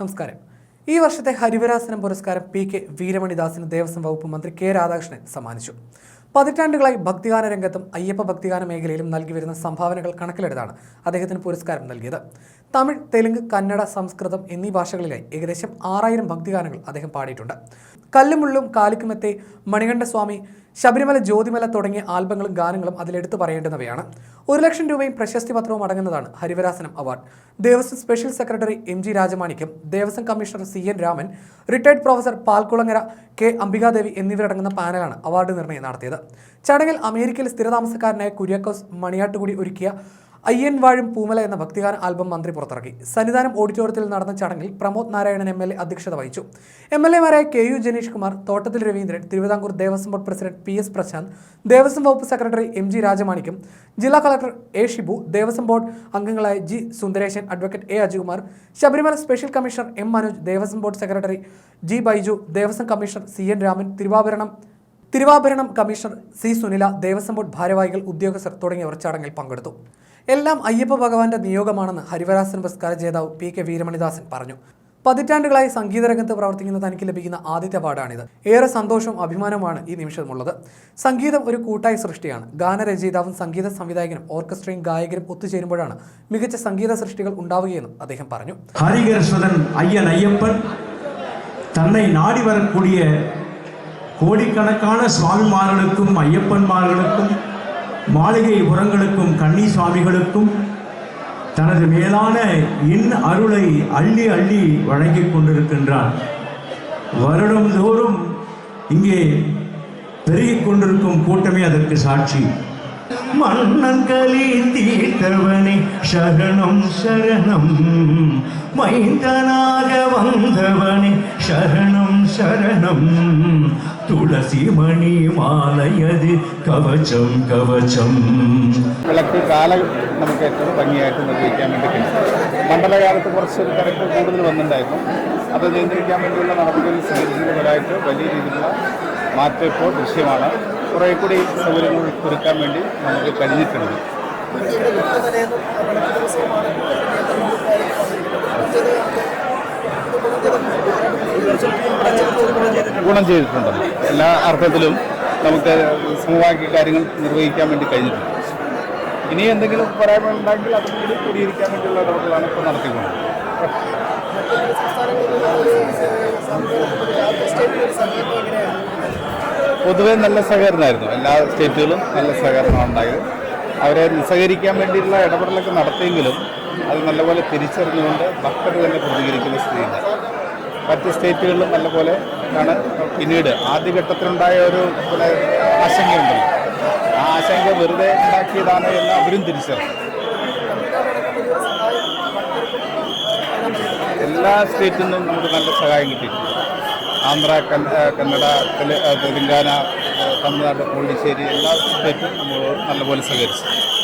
നമസ്കാരം. ഈ വർഷത്തെ ഹരിവരാസനം പുരസ്കാരം പി കെ വീരമണിദാസിന് ദേവസ്വം വകുപ്പ് മന്ത്രി കെ രാധാകൃഷ്ണൻ സമ്മാനിച്ചു. പതിറ്റാണ്ടുകളായി ഭക്തിഗാന രംഗത്തും അയ്യപ്പ ഭക്തിഗാന മേഖലയിലും നൽകി വരുന്ന സംഭാവനകൾ കണക്കിലെടുത്താണ് അദ്ദേഹത്തിന് പുരസ്കാരം നൽകിയത്. തമിഴ് തെലുങ്ക് കന്നഡ സംസ്കൃതം എന്നീ ഭാഷകളിലായി ഏകദേശം ആറായിരം ഭക്തിഗാനങ്ങൾ അദ്ദേഹം പാടിയിട്ടുണ്ട്. കല്ലുമുള്ളും കാലിക്കുമെത്തെ മണികണ്ഠസ്വാമി ശബരിമല ജ്യോതിമല തുടങ്ങിയ ആൽബങ്ങളും ഗാനങ്ങളും അതിലെടുത്തു പറയേണ്ടുന്നവയാണ്. ഒരു ലക്ഷം രൂപയും പ്രശസ്തി പത്രവും അടങ്ങുന്നതാണ് Harivarasanam award. Devaswom special secretary M G Rajamanickam Devaswom commissioner C N Raman retired professor Palkulangara K Ambikadevi എന്നിവരടങ്ങുന്ന പാനലാണ് അവാർഡ് നിർണയം നടത്തിയത്. ചടങ്ങിൽ അമേരിക്കയിൽ സ്ഥിരതാമസക്കാരനായ കുര്യാക്കോസ് മണിയാട്ടുകൂടി ഒരുക്കിയ അയ്യൻ വാഴും പൂമല എന്ന ഭക്തിഗാന ആൽബം മന്ത്രി പുറത്തിറക്കി. സന്നിധാനം ഓഡിറ്റോറിയത്തിൽ നടന്ന ചടങ്ങിൽ Pramod Narayanan M L A അധ്യക്ഷത വഹിച്ചു. M L എമാരായ K U Janeesh Kumar Thottathil Raveendran Thiruvithamkoor Devaswom board president P S Prashanth Devaswom വകുപ്പ് സെക്രട്ടറി എം ജി രാജമാണിക്കും ജില്ലാ collector A Shibu Devaswom board അംഗങ്ങളായ G Sundaresan advocate A Ajikumar Sabarimala special commissioner M Manoj Devaswom board secretary G Baiju Devaswom commissioner C N Raman Thiruvabharanam Thiruvabharanam commissioner C Sunila Devaswom board ഭാരവാഹികൾ ഉദ്യോഗസ്ഥർ തുടങ്ങിയവർ ചടങ്ങിൽ പങ്കെടുത്തു. എല്ലാം അയ്യപ്പ ഭഗവാന്റെ നിയോഗമാണെന്ന് ഹരിവരാസൻ പുരസ്കാര ജേതാവ് പി കെ വീരമണിദാസൻ പറഞ്ഞു. പതിറ്റാണ്ടുകളായി സംഗീത രംഗത്ത് പ്രവർത്തിക്കുന്ന തനിക്ക് ലഭിക്കുന്ന ആദ്യത്തെ അവാർഡാണിത്. ഏറെ സന്തോഷവും അഭിമാനവുമാണ് ഈ നിമിഷമുള്ളത് സംഗീതം ഒരു കൂട്ടായ സൃഷ്ടിയാണ്. ഗാനരചയിതാവും സംഗീത സംവിധായകനും ഓർക്കസ്ട്രയും ഗായകരും ഒത്തുചേരുമ്പോഴാണ് മികച്ച സംഗീത സൃഷ്ടികൾ ഉണ്ടാവുകയെന്നും അദ്ദേഹം പറഞ്ഞു. ഹരികൃഷ്ണൻ അയ്യൻ അയ്യപ്പൻ തന്നെ നാടി വരക്കൂടിയ കോടിക്കണക്കാണ് സ്വാമിമാരുകൾക്കും അയ്യപ്പന്മാരുകൾക്കും மாளிகை உரங்களுக்கும் கன்னி சுவாமிகளுக்கும் தனது மேலான இன் அருளை அள்ளி அள்ளி வழங்கிக் கொண்டிருக்கின்றான் வருடந்தோறும் இங்கே பெருகிக் கொண்டிருக்கும் கூட்டமே அதற்கு சாட்சி. மன்னங்களி தீர்த்தவனே சரணம் சரணம். மைந்தனாக வந்தவனே சரணம். ശരണം. തുളസിമണി മാലയത് കവചം കവചം. വിളക്ക് കാല നമുക്ക് ഏറ്റവും ഭംഗിയായിട്ട് നിർവഹിക്കാൻ വേണ്ടി കഴിയും. മണ്ഡലകാലത്ത് കുറച്ചൊരു തിരക്ക് കൂടുതൽ വന്നിട്ടുണ്ടായിരുന്നു. അത് നിയന്ത്രിക്കാൻ വേണ്ടിയുള്ള നടപടികൾ സ്വീകരിക്കുന്നതിനായിട്ട് വലിയ രീതിയിലുള്ള മാറ്റം ഇപ്പോൾ ദൃശ്യമാണ്. കുറേ കൂടി സൗകര്യങ്ങൾ ഒരുക്കാൻ വേണ്ടി നമുക്ക് കഴിഞ്ഞിട്ടുണ്ട്. Thank. ഗുണം ചെയ്തിട്ടുണ്ട്. എല്ലാ അർത്ഥത്തിലും നമുക്ക് സമവാക്യ കാര്യങ്ങൾ നിർവഹിക്കാൻ വേണ്ടി കഴിഞ്ഞിട്ടുണ്ട്. ഇനി എന്തെങ്കിലും പറയാനുണ്ടെങ്കിൽ അതും കൂടി കൂടിയിരിക്കാൻ വേണ്ടിയുള്ള ഇടപെടലാണ് ഇപ്പോൾ നടത്തിക്കൊണ്ടത് പൊതുവെ നല്ല സഹകരണമായിരുന്നു. എല്ലാ സ്റ്റേറ്റുകളും നല്ല സഹകരണം ഉണ്ടായത്. അവരെ നിസ്സഹകരിക്കാൻ വേണ്ടിയിട്ടുള്ള ഇടപെടലൊക്കെ നടത്തിയെങ്കിലും അത് നല്ലപോലെ തിരിച്ചറിഞ്ഞുകൊണ്ട് ഭക്തർ തന്നെ പ്രതികരിക്കുന്ന സ്ഥിതിയുണ്ട്. മറ്റ് സ്റ്റേറ്റുകളിലും നല്ലപോലെ ആണ് പിന്നീട് ആദ്യഘട്ടത്തിലുണ്ടായ ഒരു പിന്നെ ആശങ്കയുണ്ടല്ലോ. ആ ആശങ്ക വെറുതെ ഉണ്ടാക്കിയതാണ് എന്ന് അവരും തിരിച്ചറിഞ്ഞു. എല്ലാ സ്റ്റേറ്റിൽ നിന്നും നമുക്ക് നല്ല സഹായം കിട്ടിയിട്ടുണ്ട്. ആന്ധ്ര കന്നഡ തെലുങ്കാന തമിഴ്നാട് പോണ്ടിച്ചേരി എല്ലാ സ്റ്റേറ്റും നമ്മൾ നല്ലപോലെ സഹകരിച്ചു.